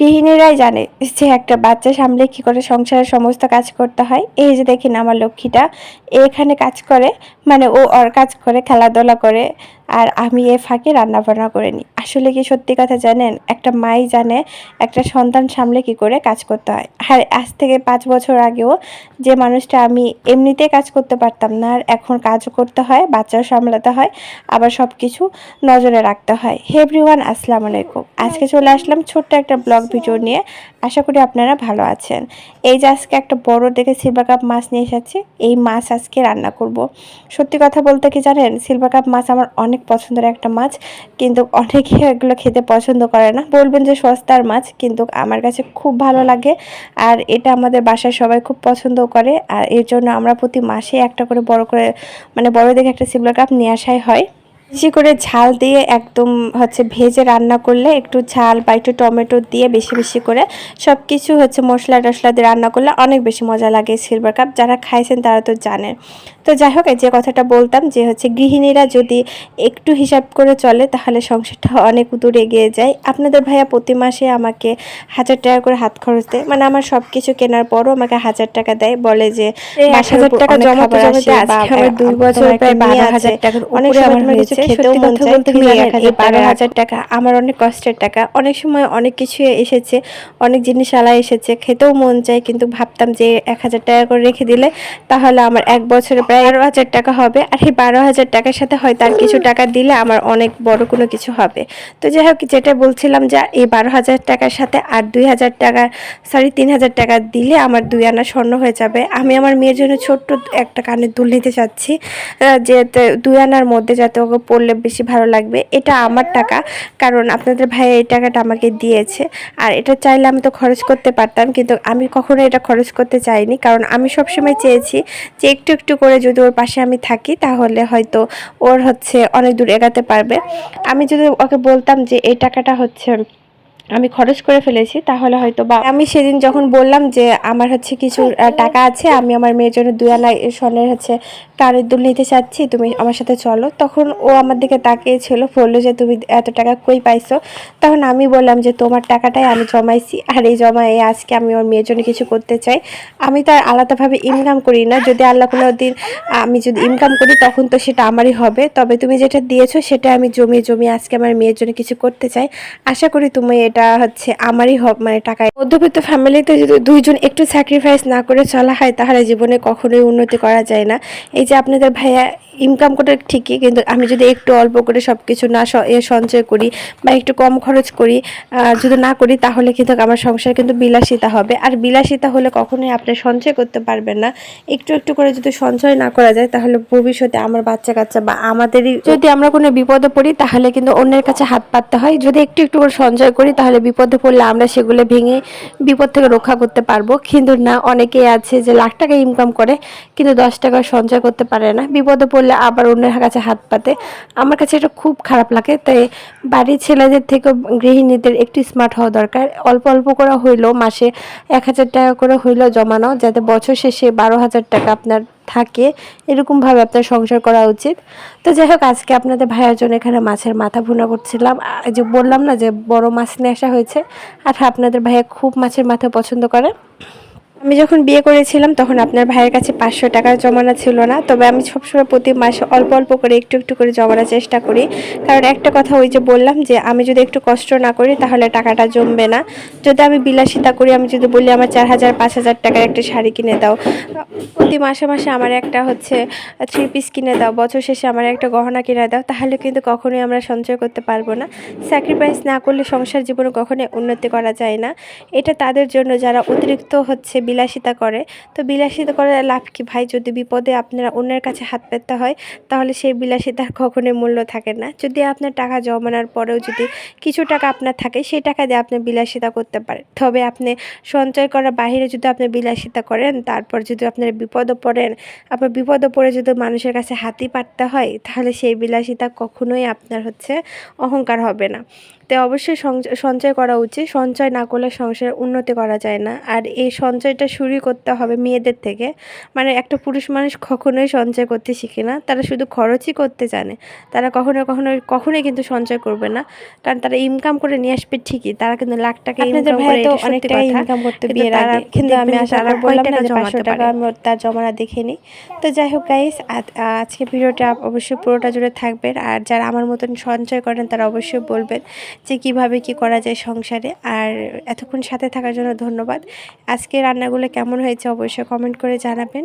গৃহিণীরাই জানে যে একটা বাচ্চা সামলে কি করে সংসারের সমস্ত কাজ করতে হয়। এই যে দেখেন আমার লক্ষ্মীটা, এখানে কাজ করে মানে ও ওর কাজ করে, খেলাধুলা করে, আর আমি এ ফাঁকে রান্না বান্না করে নিই। আসলে কি সত্যি কথা জানেন? একটা মাই জানে একটা সন্তান সামলে কি করে কাজ করতে হয়। আর আজ থেকে পাঁচ বছর আগেও যে মানুষটা আমি এমনিতে কাজ করতে পারতাম না, আর এখন কাজও করতে হয়, বাচ্চাও সামলাতে হয়, আবার সব কিছু নজরে রাখতে হয়। হে এভরিওয়ান, আসসালামু আলাইকুম। আজকে চলে আসলাম ছোট্ট একটা ব্লগ ভিডিও নিয়ে। আশা করি আপনারা ভালো আছেন। এই যে আজকে একটা বড় দেখে সিলভার কাপ মাছ নিয়ে এসেছি। এই মাছ আজকে রান্না করব। সত্যি কথা বলতে কি জানেন? সিলভার কাপ মাছ আমার অনেক পছন্দের একটা মাছ, কিন্তু অনেকে এগুলো খেতে পছন্দ করে না। বলবেন যে সস্তার মাছ, কিন্তু আমার কাছে খুব ভালো লাগে। আর এটা আমাদের বাসায় সবাই খুব পছন্দ করে। আর এর জন্য আমরা প্রতি মাসে একটা করে বড় করে মানে বড় দেখে একটা সিলভার কাপ নিয়ে আসাই হয়। বেশি করে ঝাল দিয়ে একদম হচ্ছে ভেজে রান্না করলে একটু ঝাল বা একটু টমেটো দিয়ে বেশি বেশি করে সব কিছু হচ্ছে মশলা টশলা দিয়ে রান্না করলে অনেক বেশি মজা লাগে সিলভার কাপ। যারা খাইছেন তারা তো জানেন। তো যাই হোক এই যে কথাটা বলতাম যে হচ্ছে গৃহিণীরা যদি একটু হিসাব করে চলে তাহলে সংসারটা অনেক দূর এগিয়ে যায়। আপনাদের ভাইয়া প্রতি মাসে আমাকে হাজার টাকা করে হাত খরচ দেয়। মানে আমার সব কিছু কেনার পরও আমাকে হাজার টাকা দেয়। বলে যে হাজার টাকা জমাতে জমাতে আজকে আমার দুই বছর প্রায় বারো হাজার টাকার অনেক সময় আমার হয়েছে হয়েছে। সত্যি কথা বলতে কি এই বারো হাজার টাকা আমার অনেক কষ্টের টাকা। অনেক সময় অনেক কিছু এসেছে অনেক জিনিস আলা এসেছে খেতেও মন চায় কিন্তু ভাবতাম যে এক হাজার টাকা করে রেখে দিলে তাহলে আমার এক বছরে প্রায় বারো হাজার টাকা হবে। আর এই বারো হাজার টাকার সাথে হয়তো আর কিছু টাকা দিলে আমার অনেক বড় কোনো কিছু হবে। তো যাই হোক যেটা বলছিলাম যে এই বারো হাজার টাকার সাথে আর দুই হাজার টাকা সরি তিন হাজার টাকা দিলে আমার দুই আনা স্বর্ণ হয়ে যাবে। আমি আমার মেয়ের জন্য ছোট্ট একটা কানের দুল নিতে চাচ্ছি যে দুই আনার মধ্যে যাতে ওকে পড়লে বেশি ভালো লাগবে। এটা আমার টাকা, কারণ আপনাদের ভাই এই টাকাটা আমাকে দিয়েছে। আর এটা চাইলে আমি তো খরচ করতে পারতাম, কিন্তু আমি কখনো এটা খরচ করতে চাইনি। কারণ আমি সবসময় চেয়েছি যে একটু একটু করে যদি ওর পাশে আমি থাকি, তাহলে হয়তো ওর হচ্ছে অনেক দূর এগাতে পারবে। আমি যদি ওকে বলতাম যে এই টাকাটা হচ্ছে আমি খরচ করে ফেলেছি, তাহলে হয়তো বা আমি সেদিন যখন বললাম যে আমার হচ্ছে কিছু টাকা আছে, আমি আমার মেয়ের জন্য দুই আনা স্বর্ণের হচ্ছে কানের দুল নিতে চাচ্ছি, তুমি আমার সাথে চলো। তখন ও আমার দিকে তাকিয়েছিল বলল যে তুমি এত টাকা কই পাইছো? তখন আমি বললাম যে তোমার টাকাটাই আমি জমাইছি, আর এই জমায়ে আজকে আমি ওর মেয়ের জন্য কিছু করতে চাই। আমি তো আর আলাদাভাবে ইনকাম করি না, যদি আল্লাহ কোনো দিন আমি যদি ইনকাম করি, তখন তো সেটা আমারই হবে। তবে তুমি যেটা দিয়েছ, সেটা আমি জমিয়ে জমিয়ে আজকে আমার মেয়ের জন্য কিছু করতে চাই। আশা করি তুমি এটা হচ্ছে আমারই হব মানে টাকায় মধ্যবিত্ত ফ্যামিলিতে যদি দুইজন একটু স্যাক্রিফাইস না করে চলা হয়, তাহলে জীবনে কখনোই উন্নতি করা যায় না। এই যে আপনাদের ভাইয়া ইনকাম করে ঠিকই, কিন্তু আমি যদি একটু অল্প করে সব কিছু না সঞ্চয় করি বা একটু কম খরচ করি যদি না করি, তাহলে কিন্তু আমার সংসার কিন্তু বিলাসিতা হবে। আর বিলাসিতা হলে কখনোই আপনি সঞ্চয় করতে পারবেন না। একটু একটু করে যদি সঞ্চয় না করা যায়, তাহলে ভবিষ্যতে আমার বাচ্চা কাচ্চা বা আমাদেরই যদি আমরা কোনো বিপদে পড়ি, তাহলে কিন্তু অন্যের কাছে হাত পাততে হয়। যদি একটু একটু করে সঞ্চয় করি, তাহলে বিপদে পড়লে আমরা সেগুলো ভেঙে বিপদ থেকে রক্ষা করতে পারব। কিন্তু না, অনেকেই আছে যে লাখ টাকা ইনকাম করে, কিন্তু দশ টাকা সঞ্চয় করতে পারে না। বিপদে পড়লে আবার অন্যের কাছে হাত পাতে। আমার কাছে এটা খুব খারাপ লাগে। তাই বাড়ির ছেলেদের থেকে গৃহিণীদের একটু স্মার্ট হওয়া দরকার। অল্প অল্প করে হইলেও মাসে এক হাজার টাকা করে হইলেও জমানো, যাতে বছর শেষে বারো হাজার টাকা আপনার থাকে, এরকমভাবে আপনার সংসার করা উচিত। তো যাই হোক, আজকে আপনাদের ভাইয়ের জন্য এখানে মাছের মাথা ভুনা করছিলাম। যে বললাম না যে বড় মাছ নিয়ে আসা হয়েছে, আর আপনাদের ভাইয়া খুব মাছের মাথা পছন্দ করে। আমি যখন বিয়ে করেছিলাম, তখন আপনার ভাইয়ের কাছে পাঁচশো টাকার জমানো ছিল না। তবে আমি সবসময় প্রতি মাসে অল্প অল্প করে একটু একটু করে জমানোর চেষ্টা করি। কারণ একটা কথা ওই যে বললাম যে, আমি যদি একটু কষ্ট না করি, তাহলে টাকাটা জমবে না। যদি আমি বিলাসিতা করি, আমি যদি বলি, আমার চার হাজার, পাঁচ হাজার টাকার একটা শাড়ি কিনে দাও। প্রতি মাসে মাসে আমার একটা হচ্ছে থ্রি পিস কিনে দাও। বছর শেষে আমার একটা গহনা কিনে দাও। তাহলে কিন্তু কখনোই আমরা সঞ্চয় করতে পারব না। স্যাক্রিফাইস না করলে সংসার জীবনে কখনোই উন্নতি করা যায় না। এটা তাদের জন্য যারা অতিরিক্ত হচ্ছে বিলাসিতা করে। তো বিলাসিতা করে লাভ কি ভাই? যদি বিপদে আপনারা অন্যের কাছে হাত পেতে হয়, তাহলে সেই বিলাসিতার কখনোই মূল্য থাকে না। যদি আপনার টাকা জমানোর পরেও যদি কিছু টাকা আপনার থাকে, সেই টাকা দিয়ে আপনি বিলাসিতা করতে পারেন। তবে আপনি সঞ্চয় করার বাইরে যদি আপনি বিলাসিতা করেন, তারপর যদি আপনার বিপদে পড়েন, আপনার বিপদে পড়ে যদি মানুষের কাছে হাতি পাততে হয়, তাহলে সেই বিলাসিতা কখনোই আপনার হচ্ছে অহংকার হবে না। করতে অবশ্যই সঞ্চয় করা উচিত। সঞ্চয় না করলে সংসারের উন্নতি করা যায় না। আর এই সঞ্চয়টা শুরু করতে হবে মেয়েদের থেকে। মানে একটা পুরুষ মানুষ কখনোই সঞ্চয় করতে শিখে না। তারা শুধু খরচই করতে জানে। তারা কখনো কখনো কখনোই কিন্তু সঞ্চয় করবে না। কারণ তারা ইনকাম করে নিয়ে আসবে ঠিকই। তারা কিন্তু লাখ টাকা ইনকাম করে অনেক টাকা ইনকাম করতে বিয়ের আগে। কিন্তু আমি বললাম না যে পাঁচশো টাকা আমি তার জমানা দেখে নিই। তো যাই হোক গাইস আজকে ভিডিওটা অবশ্যই পুরোটা জুড়ে থাকবেন। আর যারা আমার মতন সঞ্চয় করেন তারা অবশ্যই বলবেন যে কীভাবে কি করা যায় সংসারে। আর এতক্ষণ সাথে থাকার জন্য ধন্যবাদ। আজকে রান্নাগুলো কেমন হয়েছে অবশ্যই কমেন্ট করে জানাবেন।